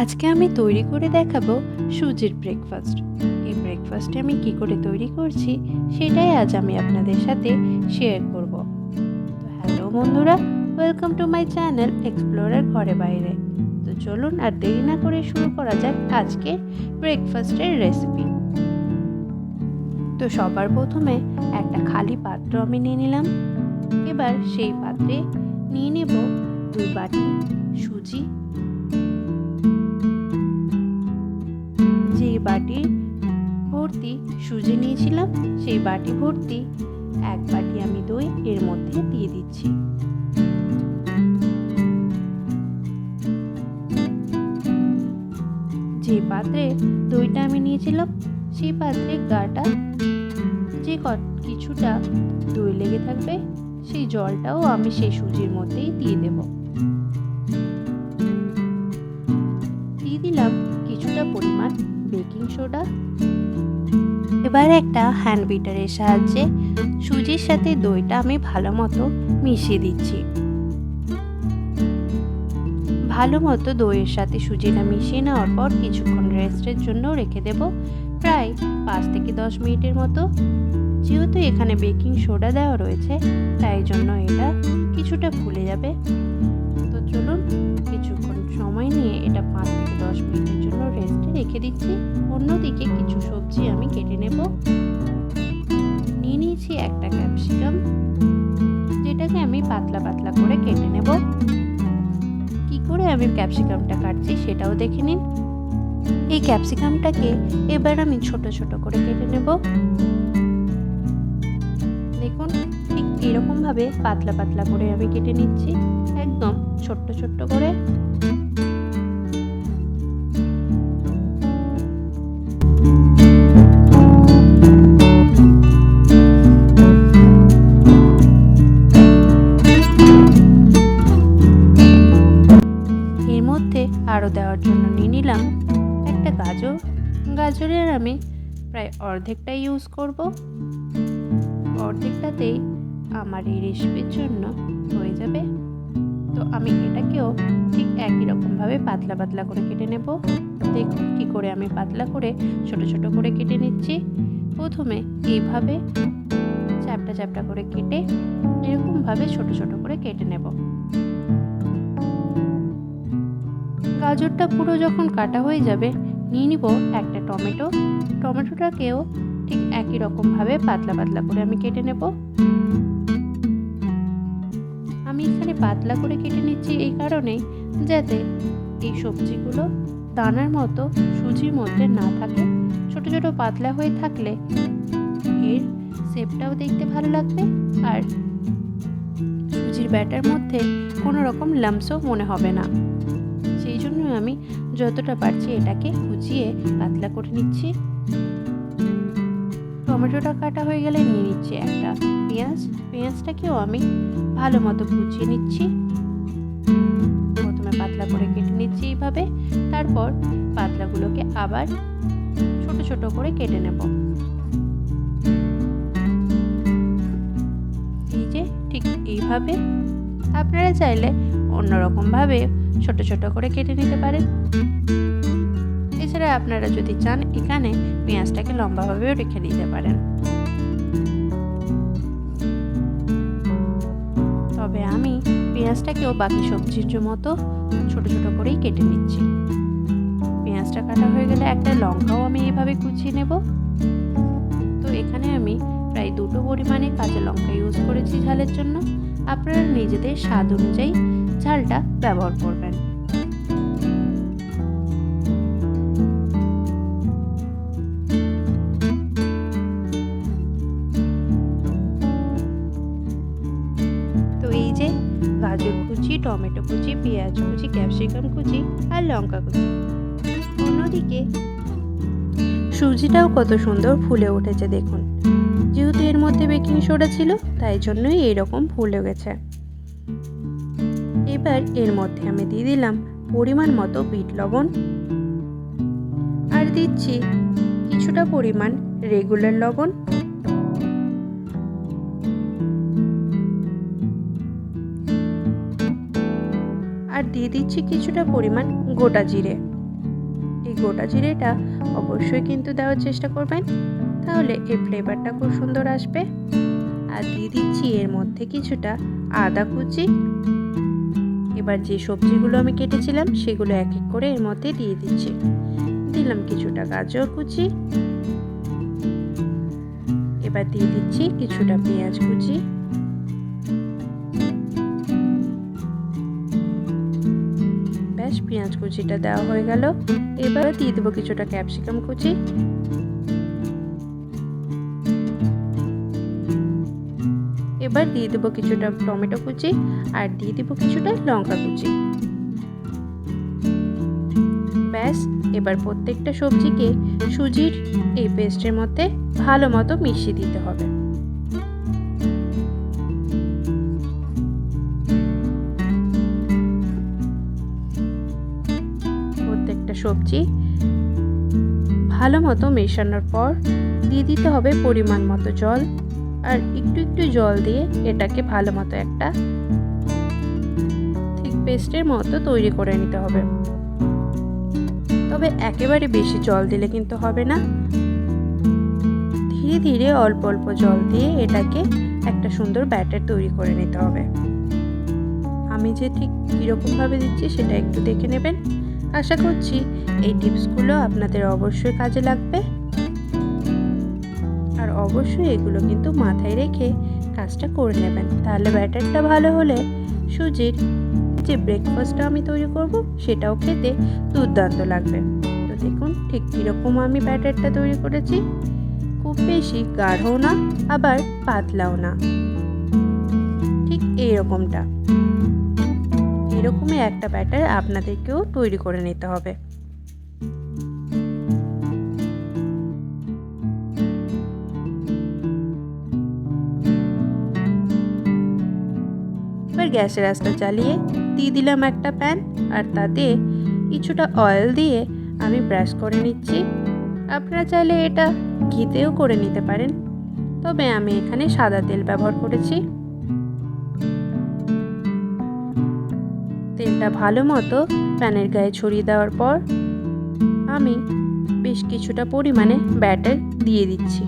আজকে আমি তৈরি করে দেখাবো সুজির ব্রেকফাস্ট এই ব্রেকফাস্টে আমি কি করে তৈরি করছি, সেটাই আজ আমি আপনাদের সাথে শেয়ার করব। তো হ্যালো বন্ধুরা welcome to my channel explorer ঘরে বাইরে। তো চলুন আর দেরি না করে শুরু করা যাক আজকে ব্রেকফাস্টের রেসিপি তো সবার প্রথমে একটা খালি পাত্র আমি নিয়ে নিলাম। এবার সেই পাত্রে নিয়ে নেব দুই বাটি সুজি বাটি ভর্তি সুজি নিয়েছিলাম, সেই বাটি ভর্তি এক বাটি আমি দই এর মধ্যে দিয়ে দিচ্ছি। যে পাত্রে দইটা আমি নিয়েছিলাম, সেই পাত্রে গাটা যে কিছুটা দই লেগে থাকবে, সেই জলটাও আমি সেই সুজির মধ্যেই দিয়ে দেব। দিয়ে দিলাম বেকিং সোডা। এবার একটা হ্যান্ড বিটারের সাহায্যে সুজির সাথে দইটা আমি ভালো মতো মিশিয়ে দিচ্ছি। ভালো মতো দইয়ের সাথে সুজিটা মিশিয়ে নেওয়ার পর কিছুক্ষণ রেস্টের জন্য রেখে দেব প্রায় পাঁচ থেকে দশ মিনিটের মতো। যেহেতু এখানে বেকিং সোডা দেওয়া রয়েছে, তাই জন্য এটা কিছুটা ফুলে যাবে। তো চলুন দিচ্ছি। অন্যদিকে কিছু সবজি আমি কেটে নেব। নিয়ে নিয়েছি একটা ক্যাপসিকাম, যেটাকে আমি পাতলা পাতলা করে কেটে নেব। কি করে আমি ক্যাপসিকামটা কাটছি সেটাও দেখে নিন। এই ক্যাপসিকামটাকে এবার আমি ছোট ছোট করে কেটে নেব। দেখুন, ঠিক এরকমভাবে পাতলা পাতলা করে আমি কেটে নিচ্ছি, একদম ছোট্ট ছোট্ট করে। আরও দেওয়ার জন্য নিয়ে নিলাম। একটা গাজর। গাজরের আমি প্রায় অর্ধেকটা ইউজ করব। অর্ধেকটাতেই আমার এই রেসিপির জন্য হয়ে যাবে। তো আমি এটাকেও ঠিক একই রকমভাবে পাতলা পাতলা করে কেটে নেব। দেখুন কী করে আমি পাতলা করে ছোট ছোট করে কেটে নিচ্ছি। প্রথমে এইভাবে চ্যাপটা চ্যাপটা করে কেটে এরকমভাবে ছোট ছোট করে কেটে নেব। গাজরটা পুরো যখন কাটা হয়ে যাবে, নিয়ে নিব একটা টমেটো। টমেটোটাকেও ঠিক একই রকমভাবে পাতলা পাতলা করে আমি কেটে নেব। আমি এখানে পাতলা করে কেটে নিচ্ছি এই কারণেই যাতে এই সবজিগুলো দানার মতো, সুজির মধ্যে না থাকে। ছোট ছোট পাতলা হয়ে থাকলে এর শেপটাও দেখতে ভালো লাগবে আর সুজির ব্যাটার মধ্যে কোনো রকম লামসও মনে হবে না। আমি যতটা পারছি এটাকে কুচিয়ে পাতলা করে নিচ্ছি। টমেটোটা কাটা হয়ে গেলে নিয়ে নিচ্ছি একটা পেঁয়াজ। পেঁয়াজটাকেও আমি ভালো মতো কুচিয়ে নিচ্ছি। প্রথমে পাতলা করে কেটে নিচ্ছি এইভাবে, তারপর পাতলাগুলোকে আবার ছোট ছোট করে কেটে নেব। এই যে ঠিক এইভাবে আপনারা চাইলে অন্যরকমভাবে ছোট ছোট করে কেটে নিতে পারেন। এছাড়া আপনারা যদি চান, এখানে পেঁয়াজটাকে লম্বাভাবেও রেখে দিতে পারেন। তবে আমি পেঁয়াজটাকেও বাকি সবজির মতো ছোট ছোট করেই কেটে নিচ্ছি। পেঁয়াজটা কাটা হয়ে গেলে একটা লঙ্কাও আমি এভাবে কুচিয়ে নেব। তো এখানে আমি প্রায় দুটো পরিমাণে কাঁচা লঙ্কা ইউজ করেছি ঝালের জন্য। আপনারা নিজেদের স্বাদ অনুযায়ী ঝালটা ব্যবহার করবেন। যে গাজর কুচি, টমেটো কুচি, পেঁয়াজ কুচি, ক্যাপসিকাম কুচি আর লঙ্কা কুচি। অন্যদিকে সুজিটাও কত সুন্দর ফুলে উঠেছে দেখুন। যেহেতু এর মধ্যে বেকিং সোডা ছিল, তাই জন্যই এইরকম ফুলে গেছে এবার এর মধ্যে আমি দিয়ে দিলাম পরিমাণ মতো বিট লবণ। আর দিচ্ছি কিছুটা পরিমাণ রেগুলার লবণ। আর দিয়ে দিচ্ছি কিছুটা পরিমাণ গোটা জিরে। এই গোটা জিরেটা অবশ্যই কিন্তু দেওয়ার চেষ্টা করবেন। তাহলে এর ফ্লেভারটা খুব সুন্দর আসবে। আর দিয়ে দিচ্ছি এর মধ্যে কিছুটা আদা কুচি। এবার যে সবজিগুলো আমি কেটেছিলাম, সেগুলো এক এক করে এর মধ্যে দিয়ে দিচ্ছি। দিলাম কিছুটা গাজর কুচি। এবার দিয়ে দিচ্ছি কিছুটা পেঁয়াজ কুচি। পেঁয়াজ কুচিটা দেওয়া হয়ে গেল। এবার দিয়ে দেবো কিছুটা ক্যাপসিকাম কুচি। এবার দিয়ে দেবো কিছুটা টমেটো কুচি আর দিয়ে দেবো কিছুটা লঙ্কা কুচি। ব্যাস, এবার প্রত্যেকটা সবজিকে সুজির এই পেস্টের মধ্যে ভালো মতো মিশিয়ে দিতে হবে। প্রত্যেকটা সবজি ভালো মতো মেশানোর পর দিয়ে দিতে হবে পরিমাণ মতো জল। আর একটু একটু জল দিয়ে এটাকে ভালো মতো একটা ঠিক পেস্টের মতো তৈরি করে নিতে হবে। তবে একেবারে বেশি জল দিলে কিন্তু হবে না। ধীরে ধীরে অল্প অল্প জল দিয়ে এটাকে একটা সুন্দর ব্যাটার তৈরি করে নিতে হবে। আমি যে ঠিক কীরকমভাবে দিচ্ছি সেটা একটু দেখে নেবেন। আশা করছি এই টিপসগুলো আপনাদের অবশ্যই কাজে লাগবে। অবশ্যই এগুলো কিন্তু মাথায় রেখে কাজটা করে নেবেন। তাহলে ব্যাটারটা ভালো হলে সুজির যে ব্রেকফাস্টটা আমি তৈরি করব, সেটাও খেতে দুর্দান্ত লাগবে। তো দেখুন, ঠিক কীরকম আমি ব্যাটারটা তৈরি করেছি। খুব বেশি গাঢ়ও না, আবার পাতলাও না। ঠিক এইরকমটা। এরকমই একটা ব্যাটার আপনাদেরকেও তৈরি করে নিতে হবে। গ্যাসের আঁচটা জ্বালিয়ে দিয়ে দিলাম একটা প্যান আর তাতে কিছুটা অয়েল দিয়ে আমি ব্রাশ করে নিচ্ছি। আপনারা চাইলে এটা ঘিতেও করে নিতে পারেন। তবে আমি এখানে সাদা তেল ব্যবহার করেছি। তেলটা ভালো মতো প্যানের গায়ে ছড়িয়ে দেওয়ার পর আমি বেশ কিছুটা পরিমাণে ব্যাটার দিয়ে দিচ্ছি।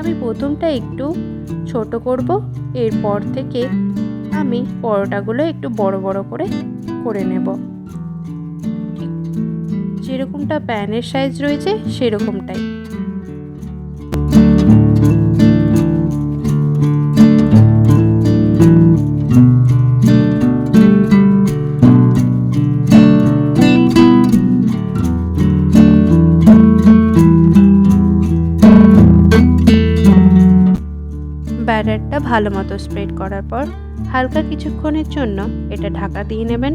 আমি প্রথমটা একটু ছোট করব। এরপর থেকে আমি পরোটাগুলো একটু বড় বড় করে করে নেব। যেরকমটা প্যানের সাইজ রয়েছে, সেরকমটাই। ব্যাটারটা ভালো মতো স্প্রেড করার পর হালকা কিছুক্ষণের জন্য এটা ঢাকা দিয়ে নেবেন।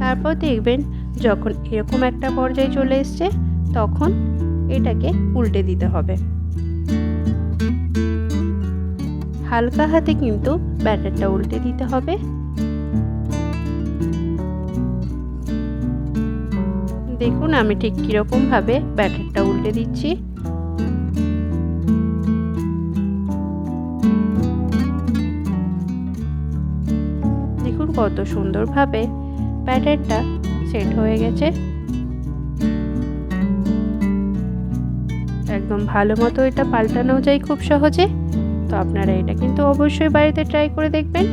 তারপর দেখবেন যখন এরকম একটা পর্যায়ে চলে এসছে, তখন এটাকে উল্টে দিতে হবে। হালকা হাতে কিন্তু ব্যাটারটা উল্টে দিতে হবে। দেখুন আমি ঠিক কীরকমভাবে ব্যাটারটা উল্টে দিচ্ছি। কত সুন্দরভাবে ব্যাটারটা সেট হয়ে গেছে। একদম ভালো মতো এটা পাল্টানো যায় খুব সহজে। তো আপনারা এটা কিন্তু অবশ্যই বাড়িতে ট্রাই করে দেখবেন।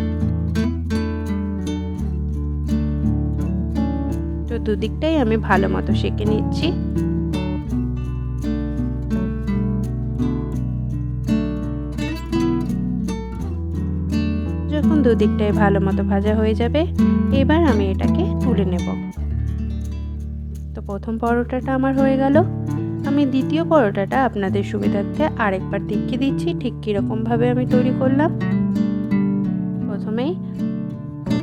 তো দুদিকটাই আমি ভালো মতো সেঁকে নিচ্ছি। যখন দুদিকটাই ভালো মতো ভাজা হয়ে যাবে। এবার আমি এটাকে তুলে নেব। তো প্রথম পরোটাটা আমার হয়ে গেল। আমি দ্বিতীয় পরোটাটা আপনাদের সুবিধার্থে আরেকবার দেখিয়ে দিচ্ছি, ঠিক কীরকমভাবে আমি তৈরি করলাম। প্রথমেই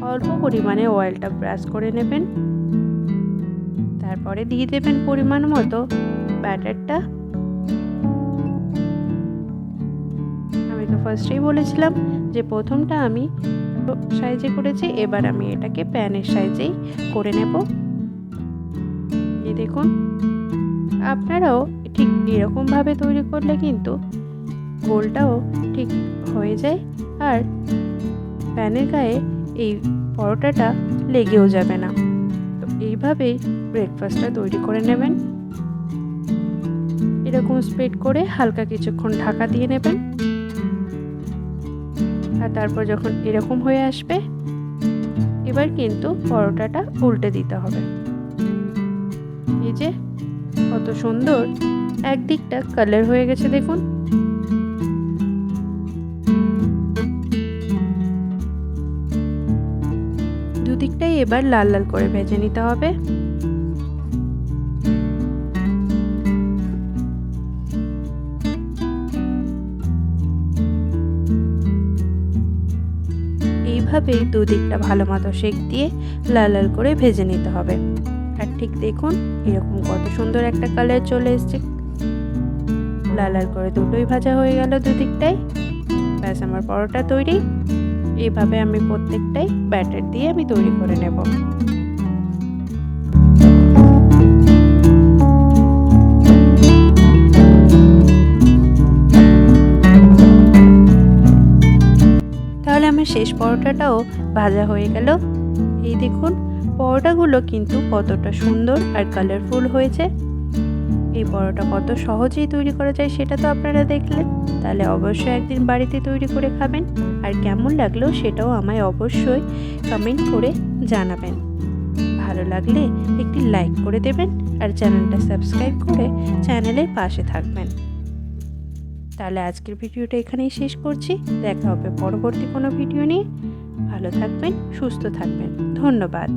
অল্প পরিমাণে অয়েলটা ব্রাশ করে নেবেন। তারপরে দিয়ে দেবেন পরিমাণ মতো ব্যাটারটা ফার্স্টেই বলেছিলাম যে প্রথমটা আমি সাইজে করেছি, এবার আমি এটাকে প্যানের সাইজেই করে নেব। এই দেখুন, আপনারাও ঠিক এরকমভাবে তৈরি করলে কিন্তু গোলটাও ঠিক হয়ে যায় আর প্যানের গায়ে এই পরোটাটা লেগেও যাবে না। তো এইভাবেই ব্রেকফাস্টটা তৈরি করে নেবেন। এরকম স্প্রেড করে হালকা কিছুক্ষণ ঢাকা দিয়ে নেবেন। আর তারপর যখন এরকম হয়ে আসবে, এবার কিন্তু পরোটাটা উল্টে দিতে হবে। এই যে, কত সুন্দর একদিকটা কালার হয়ে গেছে দেখুন। দুদিকটাই এবার লাল লাল করে ভেজে নিতে হবে। এইভাবেই দুদিকটা ভালো মতো শেক দিয়ে লাল লাল করে ভেজে নিতে হবে। আর ঠিক দেখুন, এরকম কত সুন্দর একটা কালার চলে এসছে। লাল লাল করে দুটোই ভাজা হয়ে গেল দুদিকটাই ব্যাস, আমার পরোটা তৈরি। এভাবে আমি প্রত্যেকটাই ব্যাটার দিয়ে আমি তৈরি করে নেব। শেষ পরোটাটাও ভাজা হয়ে গেল। এই দেখুন, পরোটাগুলো কিন্তু কতটা সুন্দর আর কালারফুল হয়েছে। এই পরোটা কত সহজেই তৈরি করা যায় সেটা তো আপনারা দেখলেন। তাহলে অবশ্যই একদিন বাড়িতে তৈরি করে খাবেন। আর কেমন লাগল সেটাও আমায় অবশ্যই কমেন্ট করে জানাবেন। ভালো লাগলে একটি লাইক করে দেবেন আর চ্যানেলটা সাবস্ক্রাইব করে চ্যানেলের পাশে থাকবেন। তাহলে আজকের ভিডিওটা এখানেই শেষ করছি। দেখা হবে পরবর্তী কোনো ভিডিও নিয়ে। ভালো থাকবেন, সুস্থ থাকবেন। ধন্যবাদ।